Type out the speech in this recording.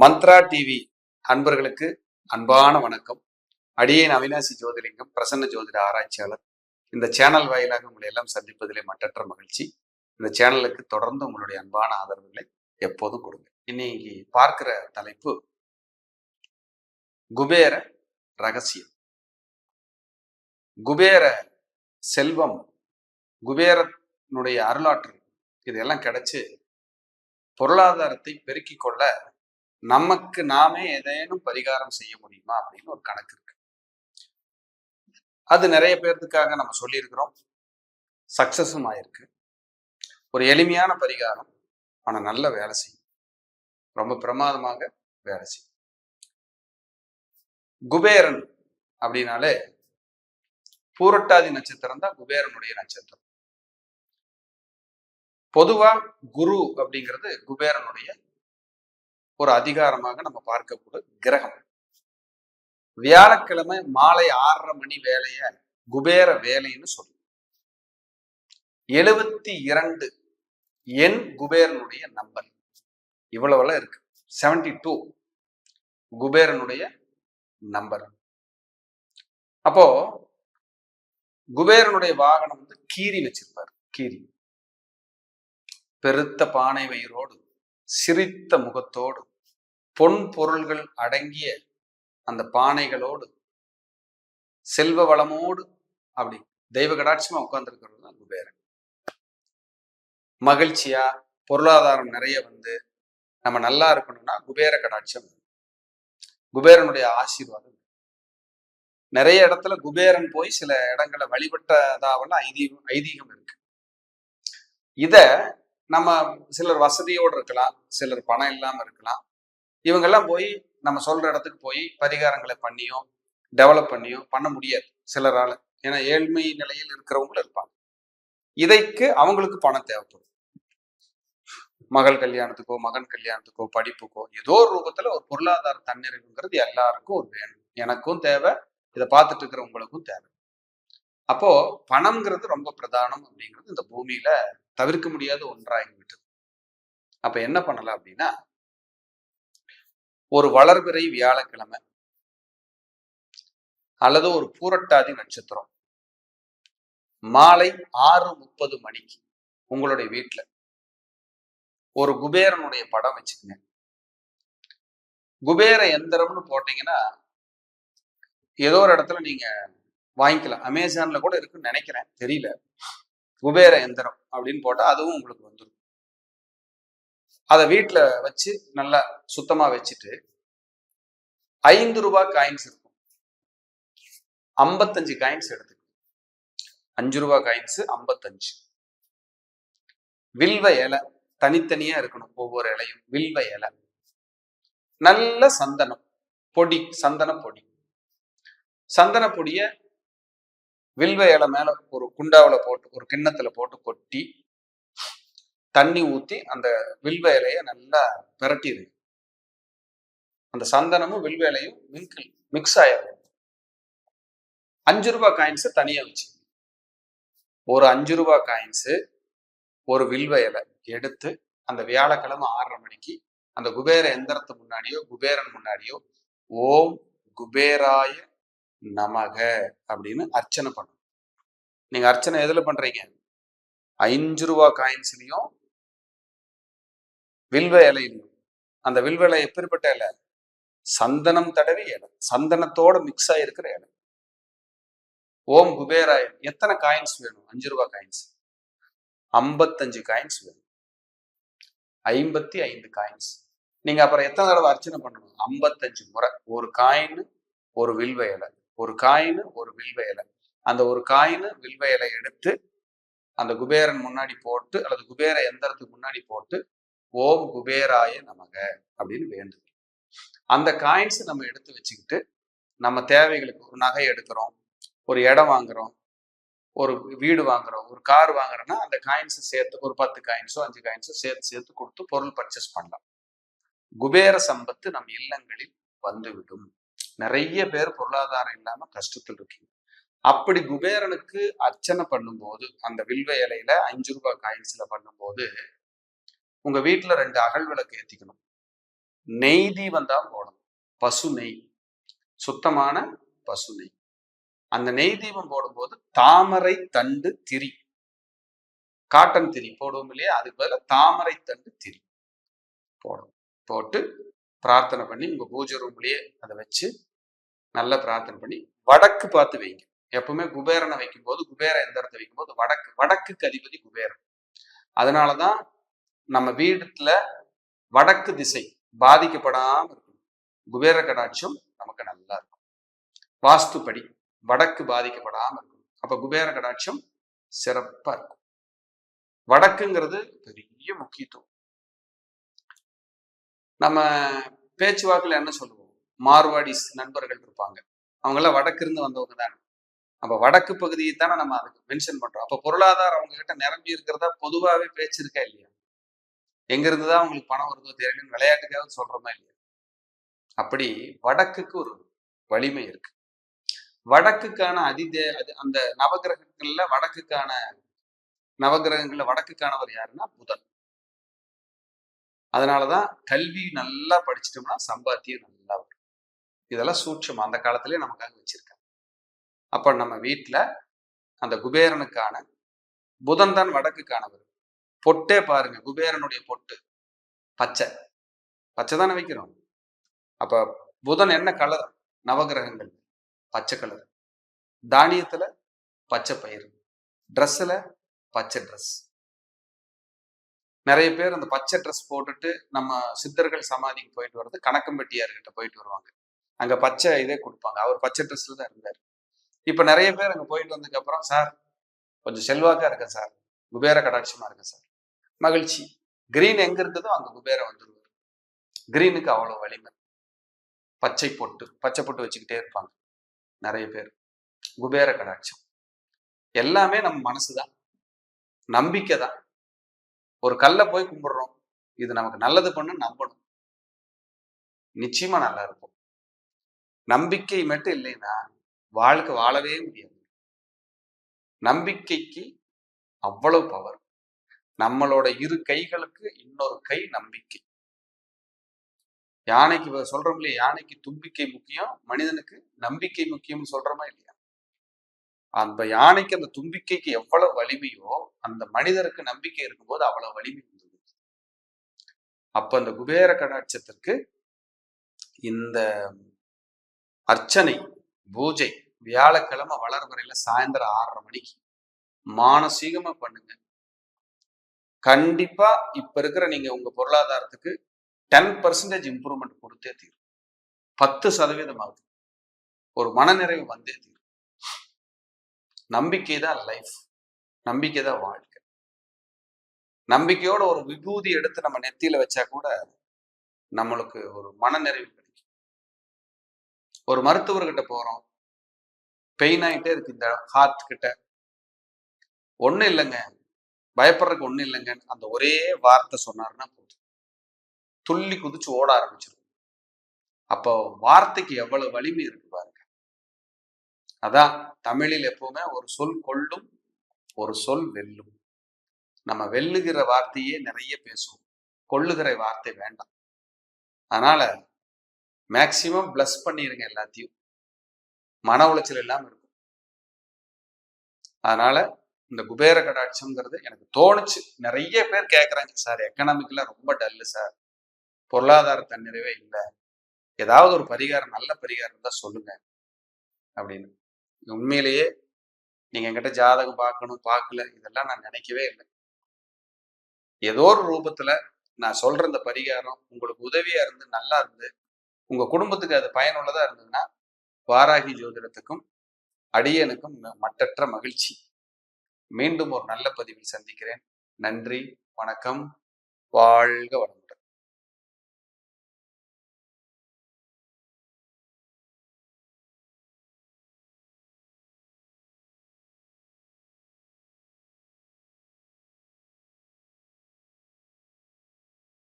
Mantra TV அன்பர்களுக்கு அன்பான வணக்கம். அடியேன் அவினாசி ஜோதிலிங்கம் பிரசன்ன ஜோதிட ஆராய்ச்சியாளர். இந்த சேனல் வாயிலாக உங்களை எல்லாம் சந்திப்பதிலே மற்றற்ற மகிழ்ச்சி. இந்த சேனலுக்கு தொடர்ந்து உங்களுடைய அன்பான ஆதரவுகளை எப்போதும் கொடுங்க. இன்னைக்கு பார்க்கிற தலைப்பு குபேர ரகசியம். குபேர செல்வம் குபேரனுடைய அருளாற்றல் இதெல்லாம் கிடைச்சு பொருளாதாரத்தை பெருக்கிக் கொள்ள நமக்கு நாமே ஏதேனும் பரிகாரம் செய்ய முடியுமா அப்படின்னு ஒரு கணக்கு இருக்கு. அது நிறைய பேர்த்துக்காக நம்ம சொல்லியிருக்கிறோம். சக்சஸும் ஆயிருக்கு. ஒரு எளிமையான பரிகாரம் ஆனா நல்ல வேலை செய்யும். ரொம்ப பிரமாதமாக வேலை செய்யும். குபேரன் அப்படின்னாலே பூரட்டாதி நட்சத்திரம் தான் குபேரனுடைய நட்சத்திரம். பொதுவா குரு அப்படிங்கிறது குபேரனுடைய ஒரு அதிகாரமாக நம்ம பார்க்கக்கூடிய கிரகம். வியாழக்கிழமை மாலை ஆறரை மணி வேலைய குபேர வேலைன்னு சொல்லு எழுபத்தி இரண்டு எண் குபேரனுடைய நம்பர். இவ்வளவுலாம் இருக்கு. செவன்டி டூ குபேரனுடைய நம்பர். அப்போ குபேரனுடைய வாகனம் வந்து கீரி வச்சிருப்பார். கீரி. பெருத்த பானை வயிறோடு சிரித்த முகத்தோடு பொன் பொருள்கள் அடங்கிய அந்த பானைகளோடு செல்வ வளமோடு அப்படி தெய்வ கடாட்சியமா உட்கார்ந்துருக்கிறது தான் குபேரன் மகிழ்ச்சியா பொருளாதாரம் நிறைய வந்து நம்ம நல்லா இருக்கணும்னா குபேர கடாட்சியம் குபேரனுடைய ஆசீர்வாதம். நிறைய இடத்துல குபேரன் போய் சில இடங்களை வழிபட்டதாவெல்லாம் ஐதீகம் ஐதீகம் இருக்கு. இத நம்ம சிலர் வசதியோடு இருக்கலாம் சிலர் பணம் இல்லாம இருக்கலாம். இவங்கெல்லாம் போய் நம்ம சொல்ற இடத்துக்கு போய் பரிகாரங்களை பண்ணியோ டெவலப் பண்ணியோ பண்ண முடியாது சிலரால. ஏன்னா ஏழ்மை நிலையில் இருக்கிறவங்களும் இருப்பாங்க. இதைக்கு அவங்களுக்கு பணம் தேவைப்படும். மகள் கல்யாணத்துக்கோ மகன் கல்யாணத்துக்கோ படிப்புக்கோ ஏதோ ஒரு ரூபத்துல ஒரு பொருளாதார தன்னிறைவுங்கிறது எல்லாருக்கும் ஒரு வேணும். எனக்கும் தேவை இதை பார்த்துட்டு இருக்கிறவங்களுக்கும் தேவை. அப்போ பணம்ங்கிறது ரொம்ப பிரதானம் அப்படிங்கிறது இந்த பூமியில தவிர்க்க முடியாத ஒன்றாகிவிட்டது அப்ப என்ன பண்ணலாம் அப்படின்னா ஒரு வளர்பிறை வியாழக்கிழமை அல்லது ஒரு பூரட்டாதி நட்சத்திரம் மாலை ஆறு முப்பது மணிக்கு உங்களுடைய வீட்டுல ஒரு குபேரனுடைய படம் வச்சுக்கங்க. குபேர எந்திரம்னு போட்டீங்கன்னா ஏதோ ஒரு இடத்துல நீங்க வாங்கிக்கலாம். அமேசான்ல கூட இருக்குன்னு நினைக்கிறேன். தெரியல. குபேர எந்திரம் அப்படின்னு போட்டா அதுவும் உங்களுக்கு வந்துடும் அதை வீட்டுல வச்சு நல்லா சுத்தமா வச்சுட்டு ஐந்து ரூபாய் காயின்ஸ் இருக்கும். ஐம்பத்தஞ்சு காயின்ஸ் எடுத்துக்கணும் அஞ்சு ரூபாய் காயின்ஸ் ஐம்பத்தஞ்சு. வில்வ இலை தனித்தனியா இருக்கணும் ஒவ்வொரு இலையும். வில்வ இலை. நல்ல சந்தனம் பொடி சந்தன பொடி. சந்தன பொடிய வில்வ இலை மேல ஒரு குண்டாவில் போட்டு ஒரு கிண்ணத்துல போட்டு கொட்டி தண்ணி ஊத்தி அந்த வில்வ இலைய நல்லா பிரட்டிடு அந்த சந்தனமும் வில்வ இலையும் மிங்கிள் மிக்ஸ் ஆயிடும் அஞ்சு ரூபாய் காயின்ஸ் தனியா வச்சு ஒரு அஞ்சு ரூபாய் காயின்ஸ் ஒரு வில்வ இலை எடுத்து அந்த வியாழக்கிழமை ஆறரை மணிக்கு அந்த குபேர எந்திரத்து முன்னாடியோ குபேரன் முன்னாடியோ ஓம் குபேராய நமக அப்படின்னு அர்ச்சனை பண்ணணும். நீங்க அர்ச்சனை எதுல பண்றீங்க? அஞ்சு ரூபா காயின்ஸ்லயும் வில்வ இலையிலையும். அந்த வில்வ இலை எப்பேற்பட்ட இலை? சந்தனம் தடவி இலை. சந்தனத்தோட மிக்ஸ் ஆயிருக்கிற இலை. ஓம் குபேராய. எத்தனை காயின்ஸ் வேணும்? அஞ்சு ரூபா காயின்ஸ். ஐம்பத்தஞ்சு காயின்ஸ் வேணும். ஐம்பத்தி ஐந்து காயின்ஸ். நீங்க அப்புறம் எத்தனை தடவை அர்ச்சனை பண்ணணும்? ஐம்பத்தஞ்சு முறை. ஒரு காயின் ஒரு வில்வ இலை. ஒரு காயின் ஒரு வில்வ இலை. அந்த ஒரு காயின் வில்வ இலை எடுத்து அந்த குபேரன் முன்னாடி போட்டு அல்லது குபேர எந்திரத்துக்கு முன்னாடி போட்டு ஓம் குபேராய நமக அப்படின்னு வேண்டுது. அந்த காயின்ஸ் நம்ம எடுத்து வச்சுக்கிட்டு நம்ம தேவைகளுக்கு ஒரு நகை எடுக்கிறோம் ஒரு இடம் வாங்குறோம் ஒரு வீடு வாங்குறோம் ஒரு கார் வாங்குறோம்னா அந்த காயின்ஸை சேர்த்து ஒரு பத்து காயின்ஸோ அஞ்சு காயின்ஸோ சேர்த்து சேர்த்து கொடுத்து பொருள் பர்ச்சேஸ் பண்ணலாம். குபேர சம்பத்து நம் இல்லங்களில் வந்துவிடும். நிறைய பேர் பொருளாதாரம் இல்லாம கஷ்டத்தில் இருக்கீங்க. அப்படி குபேரனுக்கு அர்ச்சனை பண்ணும்போது அந்த வில்வ இலையில அஞ்சு ரூபாய் காயின்ஸ்ல பண்ணும்போது உங்க வீட்டுல ரெண்டு அகல் விளக்கு ஏத்திக்கணும். நெய் தீபம் தான் போடணும். பசு நெய். சுத்தமான பசு நெய். அந்த நெய் தீபம் போடும்போது தாமரை தண்டு திரி. காட்டன் திரி போடுவோம் இல்லையா? அதுக்கு பதிலா தாமரை தண்டு திரி போடணும். போட்டு பிரார்த்தனை பண்ணி உங்கள் பூஜை ரூம்லயே அதை வச்சு நல்லா பிரார்த்தனை பண்ணி வடக்கு பார்த்து வைங்க. எப்பவுமே குபேரனை வைக்கும்போது குபேர எந்திரத்தை வைக்கும்போது வடக்கு வடக்குக்கு அதிபதி குபேரன். அதனாலதான் நம்ம வீட்டுல வடக்கு திசை பாதிக்கப்படாமல் இருக்கும் குபேர கடாட்சம் நமக்கு நல்லா இருக்கும். வாஸ்துப்படி வடக்கு பாதிக்கப்படாமல் இருக்கும் அப்போ குபேர கடாட்சம் சிறப்பாக இருக்கும். வடக்குங்கிறது பெரிய முக்கியத்துவம். நம்ம பேச்சுவாக்கில் என்ன சொல்லுவோம்? மார்வாடிஸ் நண்பர்கள் இருப்பாங்க. அவங்கெல்லாம் வடக்கு இருந்து வந்தவங்க தானே. அப்ப வடக்கு பகுதியை தானே நம்ம அதுக்கு மென்ஷன் பண்றோம். அப்போ பொருளாதாரம் அவங்க கிட்ட நிரம்பி இருக்கிறதா பொதுவாகவே பேச்சு இருக்கா இல்லையா? எங்க இருந்துதான் அவங்களுக்கு பணம் வருதோ தெரியலன்னு விளையாட்டுக்காக சொல்றோமா இல்லையா? அப்படி வடக்குக்கு ஒரு வலிமை இருக்கு. வடக்குக்கான அதிதே அது அந்த நவகிரகங்கள்ல வடக்குக்கான நவகிரகங்கள்ல வடக்குக்கானவர் யாருன்னா புதன். அதனாலதான் கல்வி நல்லா படிச்சிட்டோம்னா சம்பாத்தியம் நல்லா வரும். இதெல்லாம் சூட்சம் அந்த காலத்திலே நமக்காக வச்சிருக்காங்க. அப்ப நம்ம வீட்டுல அந்த குபேரனுக்கான புதன் தான் வடக்குக்கானவர். பொட்டே பாருங்க குபேரனுடைய பொட்டு. பச்சை. பச்சை தானே வைக்கிறோம். அப்ப புதன் என்ன கலர் நவகிரகங்கள். பச்சை கலர் தானியத்துல பச்சை பயிர். ட்ரெஸ்ஸில் பச்சை ட்ரெஸ் நிறைய பேர் அந்த பச்சை ட்ரெஸ் போட்டுட்டு நம்ம சித்தர்கள் சமாதிக்கு போயிட்டு வர்றது கணக்கம்பட்டியார்கிட்ட போயிட்டு வருவாங்க. அங்க பச்சை இதே கொடுப்பாங்க. அவர் பச்சை ட்ரெஸ்ல தான் இருந்தார். இப்ப நிறைய பேர் அங்க போயிட்டு வந்ததுக்கு அப்புறம் சார் கொஞ்சம் செல்வாக்கா இருக்கேன் சார். குபேர கடாட்சமா இருக்கேன் சார். மகிழ்ச்சி. கிரீன் எங்க இருக்குதோ அங்க குபேரம் வந்துருவார். கிரீனுக்கு அவ்வளவு வலிமை. பச்சை பொட்டு பச்சை பொட்டு வச்சுக்கிட்டே இருப்பாங்க நிறைய பேர். குபேர கடாட்சம். எல்லாமே நம்ம மனசுதான். நம்பிக்கை தான். ஒரு கல்லை போய் கும்பிடுறோம். இது நமக்கு நல்லது பண்ணு நம்பணும். நிச்சயமா நல்லா இருக்கும். நம்பிக்கை மட்டும் இல்லைன்னா வாழ்க்கை வாழவே முடியாது. நம்பிக்கைக்கு அவ்வளவு பவர் நம்மளோட இரு கைகளுக்கு இன்னொரு கை நம்பிக்கை. யானைக்கு சொல்றோம் இல்லையா? யானைக்கு தும்பிக்கை முக்கியம் மனிதனுக்கு நம்பிக்கை முக்கியம்னு சொல்றோமா இல்லையா? அந்த யானைக்கு அந்த தும்பிக்கைக்கு எவ்வளவு வலிமையோ அந்த மனிதருக்கு நம்பிக்கை இருக்கும்போது அவ்வளவு வலிமை இருந்தது அப்ப அந்த குபேர கடாட்சத்திற்கு இந்த அர்ச்சனை பூஜை வியாழக்கிழமை வளர்வரையில சாயந்தரம் ஆறரை மணிக்கு மானசீகமா பண்ணுங்க. கண்டிப்பா இப்ப இருக்கிற நீங்க உங்க பொருளாதாரத்துக்கு டென் பர்சன்டேஜ் இம்ப்ரூவ்மெண்ட் கொடுத்தே தீரும். பத்து சதவீதம் ஆகுது ஒரு மனநிறைவு வந்தே தீரும். நம்பிக்கை தான் லைஃப் நம்பிக்கை தான் வாழ்க்கை. நம்பிக்கையோட ஒரு விபூதி எடுத்து நம்ம நெத்தியில வச்சா கூட நம்மளுக்கு ஒரு மனநிறைவு கிடைக்கும். ஒரு மருத்துவர்கிட்ட போறோம். பெயின் ஆயிட்டே இருக்கு இந்த ஹார்ட் கிட்ட. ஒண்ணும் இல்லைங்க. பயப்படுறதுக்கு ஒண்ணும் இல்லைங்க. அந்த ஒரே வார்த்தை சொன்னாருன்னா போதும். துள்ளி குதிச்சு ஓட ஆரம்பிச்சிடும் அப்போ வார்த்தைக்கு எவ்வளவு வலிமை இருக்கு பாருங்க. அதான் தமிழில் எப்பவுமே ஒரு சொல் கொள்ளும் ஒரு சொல் வெல்லும். நம்ம வெல்லுகிற வார்த்தையே நிறைய பேசுவோம். கொள்ளுகிற வார்த்தை வேண்டாம். அதனால மேக்சிமம் பிளஸ் பண்ணிருங்க எல்லாத்தையும். மன உளைச்சல் இல்லாம இருக்கும். அதனால இந்த குபேர கடாட்சம்ங்கிறது எனக்கு தோணுச்சு. நிறைய பேர் கேட்குறாங்க சார் எக்கனாமிக்ல ரொம்ப டல்லு சார். பொருளாதார தன்னிறைவே இல்லை. ஏதாவது ஒரு பரிகாரம் நல்ல பரிகாரம் தான் சொல்லுங்க. அப்படின்னு. உண்மையிலேயே நீங்க என்கிட்ட ஜாதகம் பார்க்கணும் பார்க்கல இதெல்லாம் நான் நினைக்கவே இல்லை. ஏதோ ஒரு ரூபத்துல நான் சொல்ற இந்த பரிகாரம் உங்களுக்கு உதவியா இருந்து நல்லா இருந்து உங்க குடும்பத்துக்கு அது பயனுள்ளதா இருந்ததுன்னா வாராகி ஜோதிடத்துக்கும் அடியனுக்கும் மட்டற்ற மகிழ்ச்சி. மீண்டும் ஒரு நல்ல பதிவில் சந்திக்கிறேன். நன்றி வணக்கம் வாழ்க வணக்கம்